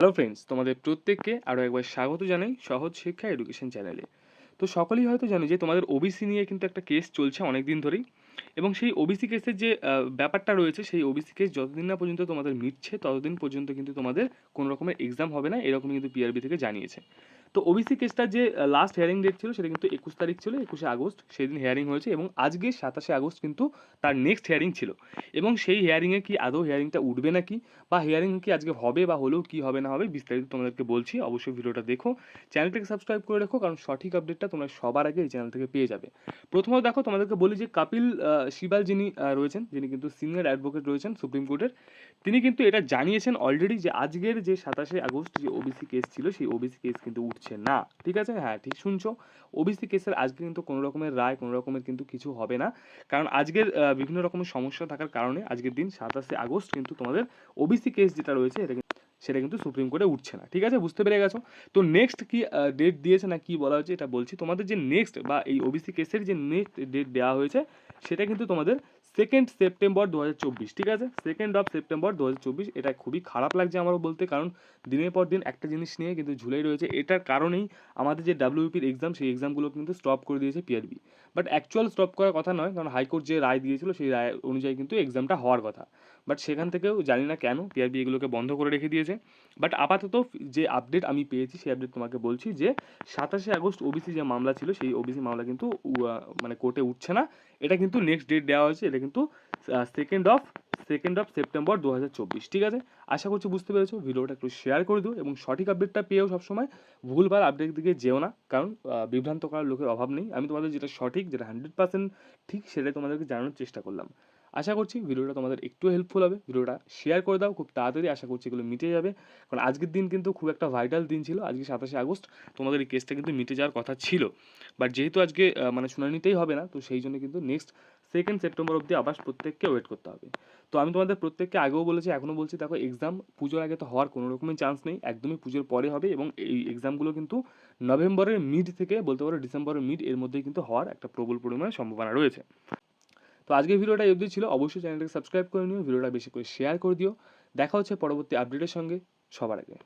Hello friends তোমাদের প্রত্যেককে আরও একবার স্বাগত জানাই সহজ শিক্ষা এডুকেশন চ্যানেলে তো সকলেই হয়তো জানো যে তোমাদের ওবিসি নিয়ে কিন্তু একটা কেস চলছে অনেক দিন ধরেই এবং সেই ওবিসি কেসের যে ব্যাপারটা রয়েছে সেই ওবিসি কেস যতদিন না পর্যন্ত তোমাদের মিটছে ততদিন পর্যন্ত কিন্তু তোমাদের কোনো রকমের এক্সাম হবে না এরকম কিন্তু পিআরবি থেকে জানিয়েছে। তো ওবিসি কেসটার যে লাস্ট হিয়ারিং ডেট ছিল, সেটা কিন্তু একুশ তারিখ ছিল, একুশে আগস্ট, সেদিন হিয়ারিং হয়েছে এবং আজকে সাতাশে আগস্ট কিন্তু তার নেক্সট হিয়ারিং ছিল। এবং সেই হিয়ারিংয়ে কি আদৌ হিয়ারিংটা উঠবে নাকি? বা হিয়ারিং কি আজকে হবে বা হলেও কি হবে না হবে, বিস্তারিত তোমাদেরকে বলছি। অবশ্যই ভিডিওটা দেখো। চ্যানেলটাকে সাবস্ক্রাইব করে রাখো, কারণ সঠিক আপডেটটা তোমরা সবার আগে এই চ্যানেল থেকে পেয়ে যাবে। প্রথমত দেখো, তোমাদেরকে বলি যে, কপিল সিবাল যিনি রয়েছেন, যিনি কিন্তু সিনিয়র অ্যাডভোকেট রয়েছেন সুপ্রিম কোর্টের, তিনি কিন্তু এটা জানিয়েছেন অলরেডি যে, আজকের যে সাতাশে আগস্ট যে ওবিসি কেস ছিল, সেই ওবিসি কেস কিন্তু উঠছে। না, ঠিক আছে? হ্যাঁ ঠিক শুনছো? ওবিসি কেসের আজকে কিন্তু কোনো রকমের রায়, কোনো রকমের কিন্তু কিছু হবে না। কারণ আজকের বিভিন্ন রকমের সমস্যা থাকার কারণে আজকের দিন সাতাশে আগস্ট কিন্তু তোমাদের ওবিসি কেস যেটা রয়েছে, এটা সেটা কিন্তু সুপ্রিম কোর্টে উঠছে না, ঠিক আছে? বুঝতে পেরে গেছো? তো নেক্সট কি ডেট দিয়েছে না কি বলা হয়েছে, এটা বলছি। তোমাদের যে নেক্সট বা এই ওবিসি কেসের যে নেক্সট ডেট দেওয়া হয়েছে, সেটা কিন্তু তোমাদের সেকেন্ড সেপ্টেম্বর দু হাজার চব্বিশ, ঠিক আছে? সেকেন্ড অফ সেপ্টেম্বর দু হাজার চব্বিশ, এটা খুবই খারাপ লাগছে আমারও বলতে, কারণ দিনের পর দিন একটা জিনিস নিয়ে কিন্তু ঝুলেই রয়েছে। এটার কারণেই আমাদের যে ডাব্লিউপির এক্সাম সেই এক্সামগুলো কিন্তু স্টপ করে দিয়েছে পিআরবি বাট অ্যাকচুয়াল স্টপ করার কথা নয়, কারণ হাইকোর্ট যে রায় দিয়েছিল, সেই রায় অনুযায়ী কিন্তু এক্সামটা হওয়ার কথা। বাট সেখান থেকেও জানি না কেন পিআরবি এগুলোকে বন্ধ করে রেখে দিয়েছে। বাট আপাতত যে আপডেট আমি পেয়েছি, সেই আপডেট তোমাকে বলছি যে, সাতাশে আগস্ট ওবিসি যে মামলা ছিল, সেই ওবিসি মামলা কিন্তু মানে কোর্টে উঠছে না। এটা কিন্তু নেক্সট ডেট দেওয়া হয়েছে, এটা কিন্তু second of second of September দু হাজার চব্বিশ, ঠিক আছে? আশা করছি বুঝতে পেরেছ, ভিডিওটা একটু শেয়ার করে দিও এবং সঠিক আপডেটটা পেয়েও সবসময় ভুলভাল আপডেট দিকে যেও না, কারণ বিভ্রান্ত করার লোকের অভাব নেই। আমি তোমাদের যেটা সঠিক, যেটা হান্ড্রেড পার্সেন্ট ঠিক, সেটাই তোমাদেরকে জানানোর চেষ্টা করলাম। আশা করছি ভিডিওটা তোমাদের একটু হেল্পফুল হবে। ভিডিওটা শেয়ার করে দাও, খুব তাড়াতাড়ি আশা করছি এগুলো মিটে যাবে। কারণ আজকের দিন কিন্তু খুব একটা ভাইটাল দিন ছিল, আজকে সাতাশে আগস্ট, তোমাদের এই কেসটা কিন্তু মিটে যাওয়ার কথা ছিল। বাট যেহেতু আজকে মানে শুনানিতেই হবে না, তো সেই জন্য কিন্তু নেক্সট সেকেন্ড সেপ্টেম্বর অবধি আবার প্রত্যেককে ওয়েট করতে হবে। তো আমি তোমাদের প্রত্যেককে আগেও বলেছি, এখনও বলছি, দেখো এক্সাম পুজোর আগে তো হওয়ার কোনো রকমের চান্স নেই, একদমই পুজোর পরে হবে এবং এই এক্সামগুলো কিন্তু নভেম্বরের মিড থেকে বলতে পারো ডিসেম্বরের মিড এর মধ্যেই কিন্তু হওয়ার একটা প্রবল পরিমাণে সম্ভাবনা রয়েছে। তো আজকের ভিডিওটা এই অবধি ছিল, অবশ্যই চ্যানেলটাকে সাবস্ক্রাইব করে নিও, ভিডিওটা বেশি করে শেয়ার করে দিও, দেখা হচ্ছে পরবর্তী আপডেটের সঙ্গে, সবার আগে।